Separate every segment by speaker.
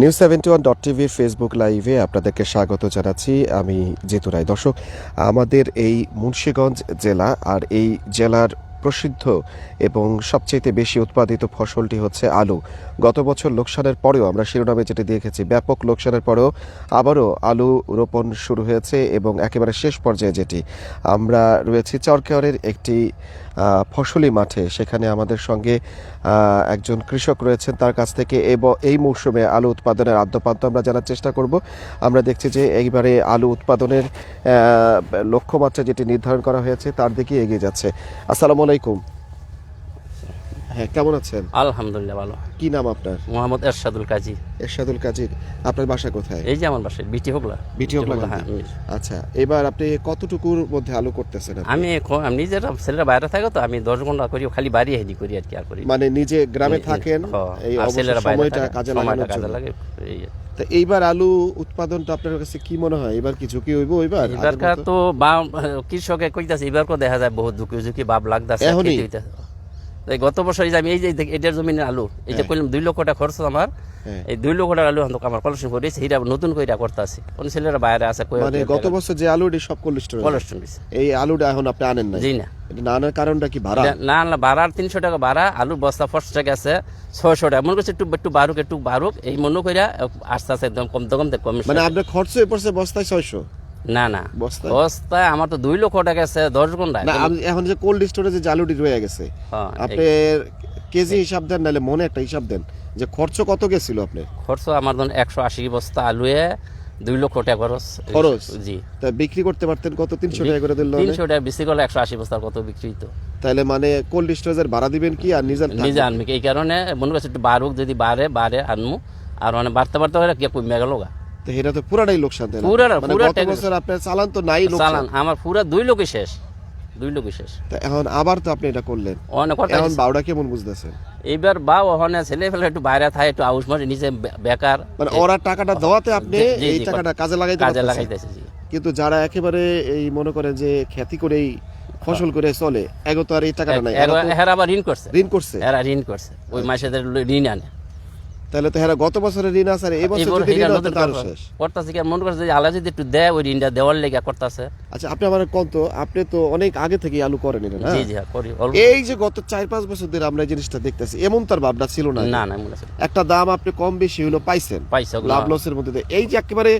Speaker 1: News seventy one dot টিভির Facebook লাইভে আপনাদেরকে স্বাগত জানাচ্ছি। আমি জিতু রায়। দর্শক, আমাদের এই মুন্সীগঞ্জ জেলা আর এই জেলার প্রসিদ্ধ এবং সবচেয়ে বেশি উৎপাদিত ফসলটি হচ্ছে আলু। গত বছর লোকসানের পরেও আমরা শিরোনামে যেটি দেখেছি, ব্যাপক লোকসানের পরেও আবারও আলু রোপণ শুরু হয়েছে এবং একেবারে শেষ পর্যায়ে যেটি। আমরা রয়েছি চরকেয়ারের একটি ফসলি মাঠে। সেখানে আমাদের সঙ্গে একজন কৃষক রয়েছেন তার কাছ থেকে এই মৌসুমে আলু উৎপাদনের আদ্যপান্ত আমরা জানার চেষ্টা করব। আমরা দেখছি যে এইবারে আলু উৎপাদনের লক্ষ্যমাত্রা যেটি নির্ধারণ করা হয়েছে তার দিকে এগিয়ে যাচ্ছে। আসসালামু আলাইকুম। হ্যাঁ কেমন আছেন?
Speaker 2: আলহামদুলিল্লাহ ভালো।
Speaker 1: কি নাম আপনার?
Speaker 2: মোহাম্মদ এরশাদুল কাজী।
Speaker 1: এরশাদুল কাজী আপনার বাসা কোথায়?
Speaker 2: এই যে আমার বাসায় বিটি হোগলা।
Speaker 1: বিটি হোগলা
Speaker 2: হ্যাঁ
Speaker 1: আচ্ছা এবার আপনি কতটুকুর মধ্যে আলু করতেছেন
Speaker 2: আমি এখন- আমি নিজের ছেলেরা বাইরে থাকে তো আমি দশ ঘণ্টা করি খালি বাড়ি হেদি করি আর কি আর করি
Speaker 1: মানে নিজে গ্রামে থাকেন এই
Speaker 2: ছেলেরা
Speaker 1: সময়টা কাজে লাগানোর
Speaker 2: কাজে লাগে
Speaker 1: তো এইবার আলু উৎপাদনটা আপনার কাছে কি মনে হয়? এবার কি ঝুঁকি হইব এবার
Speaker 2: এবারকার তো বা কৃষকে কইতাছে এবার কো দেখা যায় বহুত ঝুঁকি ঝুঁকি ভাব লাগতাছে গত বছর এই যে আমি এই যে এটার জমিনের আলু এই যে
Speaker 1: হ্যাঁ।
Speaker 2: কইলাম দুই লক্ষ টাকা খরচ আমার
Speaker 1: হ্যাঁ।
Speaker 2: এই দুই লক্ষ টাকা আলু আমার কলেকশন করেছি হিরা নতুন কইরা করতেছি। কোন ছেলেরা বাইরে আছে
Speaker 1: মানে গত বছর যে আলুটি সব কোল্ড স্টোরে এই আলুটা এখন আপনি আনেন না
Speaker 2: জি না।
Speaker 1: এটা না আনার কারণটা কি ভাড়া?
Speaker 2: না না বাড়ার তিনশো টাকা বাড়া আলুর বস্তা ফার্স্ট টাকা আছে ছয়শো টাকা। মনে করছে একটু একটু বারুক একটু বারুক এই মনে কইরা আস্তে আস্তে একদম কমতে কমতে কম
Speaker 1: মানে আপনার খরচ পড়ছে বস্তায় ছয়শো?
Speaker 2: না না?
Speaker 1: বস্তায়?
Speaker 2: আমার তো দুই লক্ষ টাকা আছে দশ ঘণ্টা
Speaker 1: না এখন যে কোল্ড স্টোরে যে আলুটি রয়ে গেছে
Speaker 2: হ্যাঁ,
Speaker 1: আপনার কেজি হিসাব দেন নাহলে মনে একটা হিসাব দেন যে খরচ কত গেছিল আপনার?
Speaker 2: খরচ আমার ধরুন একশো আশি বস্তা আলুয়ে দুই লক্ষ টাকা খরচ।
Speaker 1: খরচ?
Speaker 2: জি।
Speaker 1: তা বিক্রি করতে পারতেন কত? তিনশো টাকা করে দিল
Speaker 2: তিনশো টাকা বেশি করলে একশো আশি বস্তার কত বিক্রি তো
Speaker 1: তাহলে মানে কোল্ড স্টোরেজের ভাড়া দিবেন কি আর নিজের
Speaker 2: নিজে আনবি এই কারণে মনে করছে একটু বারুক যদি বাড়ে বাড়ে আনমু। আর মানে বাড়তে বাড়তে কমে গেল গা?
Speaker 1: তো এটা তো পুরাটাই লোকসান তাই না? মানে
Speaker 2: পুরা
Speaker 1: গত বছর আপনার চালান তো নাই লোকসান।
Speaker 2: চালান আমার পুরা দুই শেষ দুই শেষ।
Speaker 1: তা এখন আবার তো আপনি এটা করলেন। এখন বাউটা কেমন বুঝতেছেন?
Speaker 2: এইবার বা ওখানে ছেলে ফেলে একটু বাইরে থাকে একটু আউস বেকার।
Speaker 1: মানে ওরা টাকাটা দেওয়াতে আপনি এই টাকাটা কাজে লাগাইতে
Speaker 2: কাজে লাগাইতেছে
Speaker 1: কিন্তু যারা একেবারে এই মনে করেন যে খ্যাতি করেই ফসল করে চলে এগো তো আর এই টাকাটা নাই। এরা
Speaker 2: আবার ঋণ করছে।
Speaker 1: ঋণ করছে।
Speaker 2: এরা ঋণ করছে। ওই মাসেদের ঋণ আনে।
Speaker 1: তাহলে তো হ্যাঁ গত বছরের ঋণ আছে আর এই বছর যদি ঋণ হতো তার শেষ।
Speaker 2: করতেছে কি মন করছে যে আলা যদি একটু দেয় ওই ঋণটা দেওয়ার লেগে করতেছে।
Speaker 1: আচ্ছা আপনি আমার কত আপনি তো অনেক আগে থেকে আলু করেন এটা
Speaker 2: জি জি হ্যাঁ, করি
Speaker 1: এই যে গত চার পাঁচ বছর ধরে আমরা এই জিনিসটা দেখতেছি এমন তার ভাবনা ছিল না।
Speaker 2: না না
Speaker 1: একটা দাম আপনি কম বেশি হলো পাইছেন।
Speaker 2: পাইছে ওগুলো।
Speaker 1: লাভ লসের মধ্যে এই যে একেবারে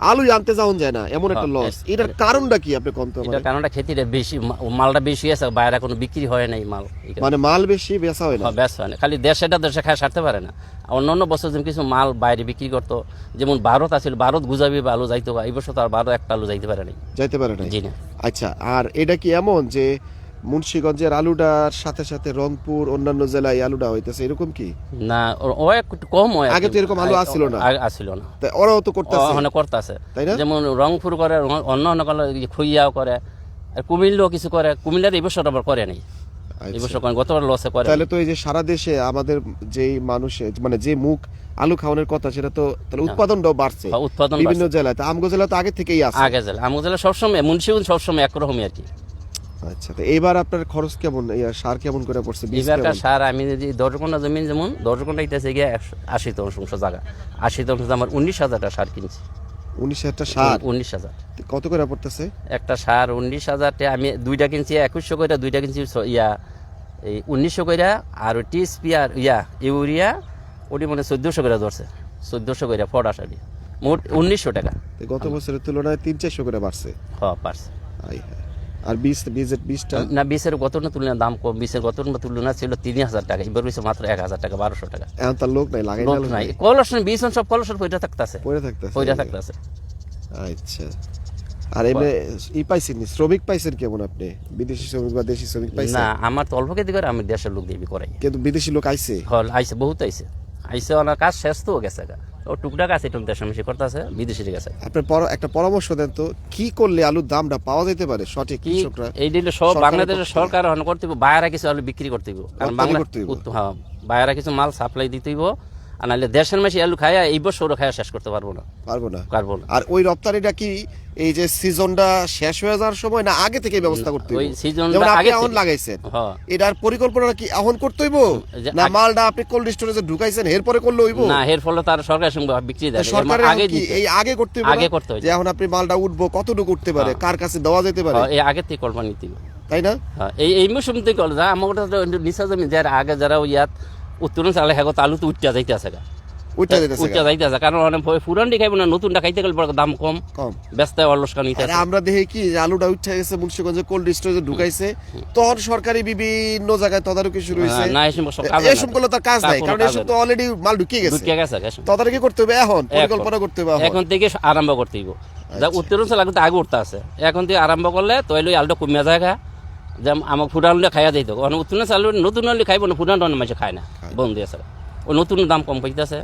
Speaker 1: আলু আনতে যাওন যায় না এমন একটা
Speaker 2: হ্যাঁ,
Speaker 1: লস এটার কারণটা কি আপনি কোন তো
Speaker 2: এটা কারণটা খেতিটা বেশি মালটা বেশি আছে বাইরে কোনো বিক্রি হয় নাই মাল
Speaker 1: মানে মাল বেশি বেচা হয় না?
Speaker 2: হ্যাঁ, ব্যস্ত হয় না। খালি দেশেটা দেশে খায় সারতে পারে না। অন্য অন্য বছর যেমন কিছু মাল বাইরে বিক্রি করতো যেমন ভারত আছিল ভারত গুজাবি বা আলু যাইতো এই বছর তো আর ভারত একটা আলু যাইতে পারে নাই।
Speaker 1: যাইতে পারে না
Speaker 2: জি না।
Speaker 1: আচ্ছা আর এটা কি এমন যে মুন্সিগঞ্জের আলুটার সাথে সাথে রংপুর অন্যান্য জেলায় আলুটা হইতেছে এরকম কি?
Speaker 2: না ও- একটু কম হয়
Speaker 1: আগে তো এরকম আলু আসছিল না।
Speaker 2: আসছিল না।
Speaker 1: তাই ওরাও তো করতেছে।
Speaker 2: ওখানে করতেছে।
Speaker 1: তাই না?
Speaker 2: যেমন রংপুর করে অন্য অন্য খুইয়াও করে আর কুমিল্লাও কিছু করে কুমিল্লার এই বছর আবার করে নাই। এই
Speaker 1: আচ্ছা।
Speaker 2: বছর করে গতবার লসে করে
Speaker 1: তাহলে তো এই যে সারা দেশে আমাদের যেই মানুষের মানে যে মুখ আলু খাওয়ানোর কথা সেটা তো তাহলে উৎপাদনটাও বাড়ছে।
Speaker 2: হ্যাঁ, উৎপাদন
Speaker 1: বিভিন্ন জেলায়। তা আমগো জেলা তো আগে থেকেই আছে।
Speaker 2: আগে জেলা আমার জেলা সবসময় মুন্সিগঞ্জ সবসময় একরকমই আর কি।
Speaker 1: আচ্ছা তো এইবার আপনার খরচ কেমন? সার কেমন করে পড়ছে?
Speaker 2: এবারকার সার আমি যদি দশ ঘণ্টা জমিন যেমন দশ ঘণ্টা ইতেছে গিয়ে একশো আশি শতাংশ জায়গা। আশি শতাংশ আমার উনিশ হাজার টাকা সার কিনছি।
Speaker 1: উনিশ হাজার সার?
Speaker 2: উনিশ হাজার।
Speaker 1: কত করে পড়তেছে?
Speaker 2: একটা সার উনিশ হাজার টাকা আমি দুইটা কিনছি একুশশো করে দুইটা কিনছি ইয়া এই উনিশশো করে আর টিএসপি আর ইয়া ইউরিয়া ওটি মানে চোদ্দোশো করে ধরছে। চোদ্দোশো করে ফটাসারি মোট উনিশশো টাকা।
Speaker 1: গত বছরের তুলনায় তিন চারশো করে বাড়ছে। হ্যাঁ। আর বীজ বীজের বীজটা
Speaker 2: না দাম কম। ছিল তিন হাজার টাকা এবার হয়েছে মাত্র এক হাজার টাকা বারোশো টাকা।
Speaker 1: এখন তার লোক নাই লাগাই
Speaker 2: লোক নাই। কলসন বিশ সব কলসন পয়টা থাকতেছে।
Speaker 1: পড়ে থাকতেছে।
Speaker 2: পয়টা থাকতেছে।
Speaker 1: আচ্ছা। আর এমনি ই পাইছেন শ্রমিক পাইছেন কেমন আপনি? বিদেশি শ্রমিক বা দেশি শ্রমিক পাইছেন?
Speaker 2: না আমার তো অল্প খেতে করে আমি দেশের লোক দিয়ে করাই।
Speaker 1: কিন্তু বিদেশি লোক আইছে?
Speaker 2: হল আইসে বহুত আইসে আইসে ওনার কাজ শেষ তো গেছে ও টুকটাক আছে একটু দেশের মিশে করতেছে বিদেশে গেছে।
Speaker 1: আপনার পর- একটা পরামর্শ দেন তো কি করলে আলুর দামটা পাওয়া যেতে পারে সঠিক কৃষকরা?
Speaker 2: এই দিলে সব বাংলাদেশের সরকার হন করতে হবে কিছু আলু বিক্রি করতে কারণ বাংলা হ্যাঁ বাইরে কিছু মাল সাপ্লাই দিতে হইব। আর নাহলে দেশের মাসে আলু খায়া এই বছরও খায়া শেষ করতে পারব না।
Speaker 1: পারব না।
Speaker 2: পারব না।
Speaker 1: আর ওই রপ্তানিটা কি এই যে সিজনটা শেষ হয়ে যাওয়ার সময় না আগে থেকে ব্যবস্থা করতে
Speaker 2: ওই সিজনটা আগে
Speaker 1: এখন লাগাইছেন।
Speaker 2: হ্যাঁ
Speaker 1: এটার পরিকল্পনা কি এখন করতে হইব? না মালটা আপনি কোল্ড স্টোরেজে ঢুকাইছেন এরপরে করলে হইব?
Speaker 2: না এর ফলে তার সরকারের সঙ্গে বিক্রি দেয়
Speaker 1: সরকারের
Speaker 2: আগে
Speaker 1: এই আগে করতে হইব
Speaker 2: আগে করতে হইব।
Speaker 1: যে এখন আপনি মালটা উঠবো কতটুকু উঠতে পারে
Speaker 2: হ্যাঁ।
Speaker 1: কার কাছে দেওয়া যেতে পারে?
Speaker 2: এই আগে থেকে কল্পনা নিতে
Speaker 1: তাই না?
Speaker 2: এই এই মৌসুম থেকে আমার নিচা জমি যারা আগে যারা ইয়াত উত্তরণ চালে হ্যাঁ আলু তো উঠতে যাইতে আছে গা।
Speaker 1: উঠতে যেতেছে
Speaker 2: উঠতে কারণ অনেক পুরানটি খাইব না নতুনটা খাইতে গেলে দাম কম।
Speaker 1: কম।
Speaker 2: ব্যস্ত অলসকা নিতে
Speaker 1: আরে আমরা দেখি কি যে আলুটা উঠে গেছে মুন্সিগঞ্জে কোল্ড স্টোরেজে ঢুকাইছে। তখন সরকারি বিভিন্ন জায়গায় তদারকি শুরু হয়েছে
Speaker 2: না এসব সব কাজ
Speaker 1: এসব তার কাজ নাই কারণ এসব তো অলরেডি মাল ঢুকিয়ে গেছে।
Speaker 2: ঢুকিয়ে গেছে।
Speaker 1: তদারকি করতে হবে এখন পরিকল্পনা করতে হবে এখন।
Speaker 2: থেকে আরম্ভ করতে হইব। যা আগে তো আগে উঠতে আছে। এখন থেকে আরম্ভ করলে তৈলে আলুটা কমিয়া জায়গা আমাকে ফুটান হলে খাইয়া দিত কারণ উত্তরাঞ্চল আলু নতুন হলে খাইব না ফুটান টন মাসে খায় না বন্ধু আছে। ও নতুন দাম কম পাইতেছে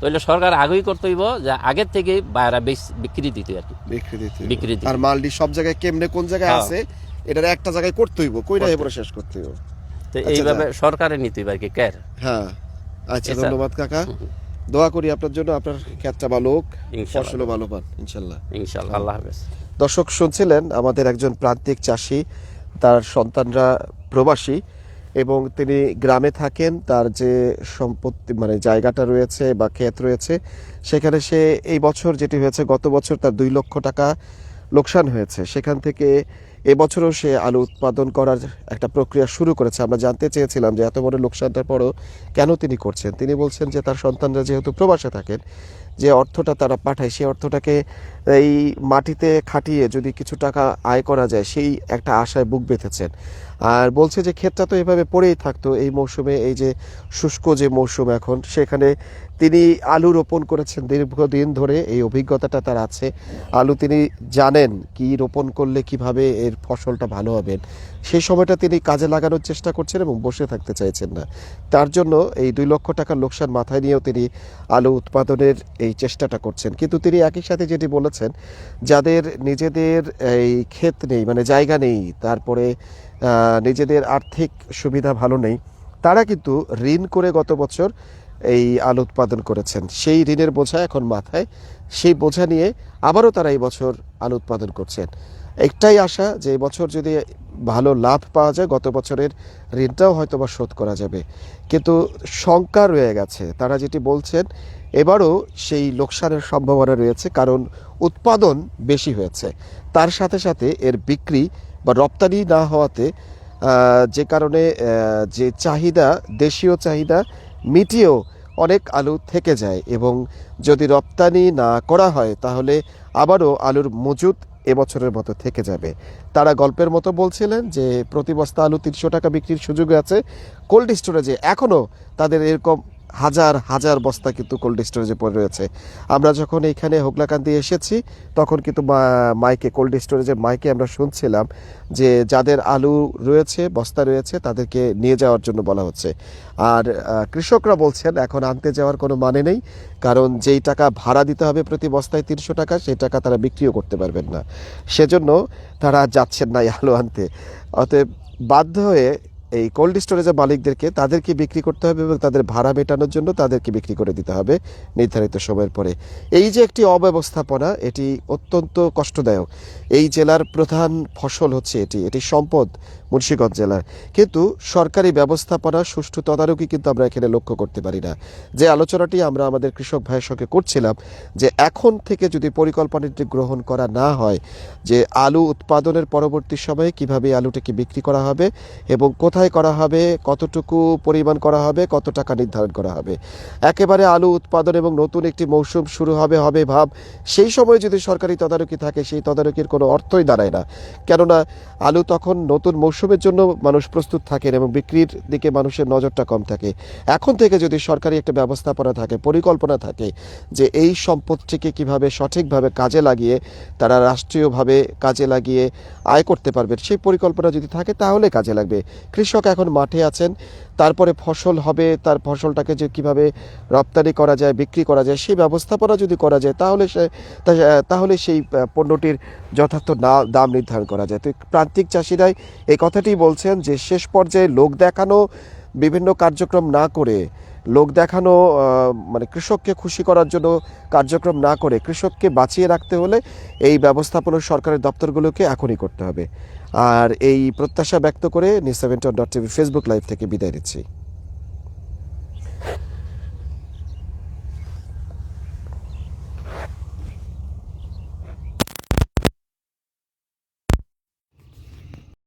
Speaker 2: তৈলে সরকার আগেই করতে হইব যে আগের থেকে বাইরা বিক্রি দিতে আর কি।
Speaker 1: বিক্রি দিতে
Speaker 2: বিক্রি
Speaker 1: আর মালটি সব জায়গায় কেমনে কোন জায়গায়
Speaker 2: হ্যাঁ।
Speaker 1: আছে এটার একটা জায়গায় করতে হইব কইরা এরপরে শেষ করতে হইব
Speaker 2: তো
Speaker 1: আচ্ছা,
Speaker 2: এইভাবে সরকারের নিতে আর কি ক্যার?
Speaker 1: হ্যাঁ। আচ্ছা ধন্যবাদ কাকা। দোয়া করি আপনার জন্য আপনার ক্ষেতটা ভালো হোক। ফসলও ভালো পান ইনশাল্লাহ।
Speaker 2: ইনশাল্লাহ আল্লাহ হাফেজ।
Speaker 1: দর্শক শুনছিলেন আমাদের একজন প্রান্তিক চাষি তার সন্তানরা প্রবাসী এবং তিনি গ্রামে থাকেন, তার যে সম্পত্তি মানে জায়গাটা রয়েছে বা ক্ষেত রয়েছে, সেখানে সে এই বছর যেটি হয়েছে, গত বছর তার দুই লক্ষ টাকা লোকসান হয়েছে। সেখান থেকে এবছরও সে আলু উৎপাদন করার একটা প্রক্রিয়া শুরু করেছে। আমরা জানতে চেয়েছিলাম যে এত বড় লোকসানটার পরও কেন তিনি করছেন? তিনি বলছেন যে তার সন্তানরা যেহেতু প্রবাসে থাকেন যে অর্থটা তারা পাঠায়, সেই অর্থটাকে এই মাটিতে খাটিয়ে যদি কিছু টাকা আয় করা যায়, সেই একটা আশায় বুক বেঁধেছেন। আর বলছে যে ক্ষেতটা তো এভাবে পড়েই থাকতো এই মৌসুমে, এই যে শুষ্ক যে মৌসুম এখন, সেখানে তিনি আলু রোপণ করেছেন দীর্ঘদিন ধরে, এই অভিজ্ঞতাটা তার আছে। আলু তিনি জানেন কি রোপণ করলে কীভাবে এর ফসলটা ভালো হবে। সেই সময়টা তিনি কাজে লাগানোর চেষ্টা করছেন এবং বসে থাকতে চাইছেন না। তার জন্য এই দুই লক্ষ টাকার লোকসান মাথায় নিয়েও তিনি আলু উৎপাদনের এই চেষ্টাটা করছেন। কিন্তু তিনি একই সাথে যেটি বলেছেন, যাদের নিজেদের এই ক্ষেত নেই মানে জায়গা নেই, তারপরে নিজেদের আর্থিক সুবিধা ভালো নেই, তারা কিন্তু ঋণ করে গত বছর এই আলু উৎপাদন করেছেন। সেই ঋণের বোঝা এখন মাথায়। সেই বোঝা নিয়ে আবারও তারা এই বছর আলু উৎপাদন করছেন। একটাই আশা যে বছর যদি ভালো লাভ পাওয়া যায়, গত বছরের ঋণটাও হয়তো বা শোধ করা যাবে। কিন্তু শঙ্কা রয়ে গেছে। তারা যেটি বলছেন, এবারও সেই লোকসানের সম্ভাবনা রয়েছে, কারণ উৎপাদন বেশি হয়েছে। তার সাথে সাথে এর বিক্রি বা রপ্তানি না হওয়াতে যে কারণে যে চাহিদা, দেশীয় চাহিদা মিটিয়েও অনেক আলু থেকে যায় এবং যদি রপ্তানি না করা হয়, তাহলে আবারও আলুর মজুত এবছরের মতো থেকে যাবে। তারা গল্পের মতো বলছিলেন যে, প্রতি বস্তা আলু তিনশো টাকা বিক্রির সুযোগ আছে। কোল্ড স্টোরেজে এখনও তাদের এরকম হাজার হাজার বস্তা কিন্তু কোল্ড স্টোরেজে পড়ে রয়েছে। আমরা যখন এইখানে হোগলাকান্দি এসেছি, তখন কিন্তু মাইকে কোল্ড স্টোরেজের মাইকে আমরা শুনছিলাম যে যাদের আলু রয়েছে, বস্তা রয়েছে, তাদেরকে নিয়ে যাওয়ার জন্য বলা হচ্ছে। আর কৃষকরা বলছেন, এখন আনতে যাওয়ার কোনো মানে নেই, কারণ যেই টাকা ভাড়া দিতে হবে প্রতি বস্তায় তিনশো টাকা, সেই টাকা তারা বিক্রিও করতে পারবেন না। সেজন্য তারা যাচ্ছেন না আলু আনতে। অতএব বাধ্য হয়ে এই কোল্ড স্টোরেজের মালিকদেরকে তাদেরকে বিক্রি করতে হবে এবং তাদের ভাড়া মেটানোর জন্য তাদেরকে বিক্রি করে দিতে হবে নির্ধারিত সময়ের পরে। এই যে একটি অব্যবস্থাপনা, এটি অত্যন্ত কষ্টদায়ক। এই জেলার প্রধান ফসল হচ্ছে এটি এটি সম্পদ, মুন্সিগঞ্জ জেলার। কিন্তু সরকারি ব্যবস্থাপনা, সুষ্ঠু তদারকি কিন্তু আমরা এখানে লক্ষ্য করতে পারি না। যে আলোচনাটি আমরা আমাদের কৃষক ভাইয়ের সঙ্গে করছিলাম, যে এখন থেকে যদি পরিকল্পনাটি গ্রহণ করা না হয়, যে আলু উৎপাদনের পরবর্তী সময়ে কীভাবে আলুটাকে বিক্রি করা হবে এবং কোথায় করা হবে, কতটুকু পরিমাণ করা হবে, কত টাকা নির্ধারণ করা হবে। একেবারে আলু উৎপাদন এবং নতুন একটি মৌসুম শুরু হবে হবে ভাব। সেই সময় যদি সরকারি তদারকি থাকে, সেই তদারকির কোনো অর্থই দাঁড়ায় না। কেননা, আলু তখন নতুন মৌসুমের জন্য মানুষ প্রস্তুত থাকেন এবং বিক্রির দিকে মানুষের নজরটা কম থাকে। এখন থেকে যদি সরকারি একটা ব্যবস্থাপনা থাকে, পরিকল্পনা থাকে যে এই সম্পদটিকে কীভাবে সঠিকভাবে কাজে লাগিয়ে, তারা রাষ্ট্রীয়ভাবে কাজে লাগিয়ে আয় করতে পারবে সেই পরিকল্পনা যদি থাকে, তাহলে কাজে লাগবে। কৃষক এখন মাঠে আছেন। তারপরে ফসল হবে, তার ফসলটাকে যে কীভাবে রপ্তানি করা যায়, বিক্রি করা যায়, সেই ব্যবস্থাপনা যদি করা যায়, তাহলে সে তাহলে সেই পণ্যটির যথার্থ না- দাম নির্ধারণ করা যায়। তো প্রান্তিক চাষিরাই এই কথাটি বলছেন যে, শেষ পর্যায়ে লোক দেখানো বিভিন্ন কার্যক্রম না করে, লোক দেখানো মানে কৃষককে খুশি করার জন্য কার্যক্রম না করে, কৃষককে বাঁচিয়ে রাখতে হলে এই ব্যবস্থাপনা সরকারের দপ্তরগুলোকে এখনই করতে হবে। আর এই প্রত্যাশা ব্যক্ত করে news seventy one dot TV Facebook live থেকে বিদায় নিচ্ছি।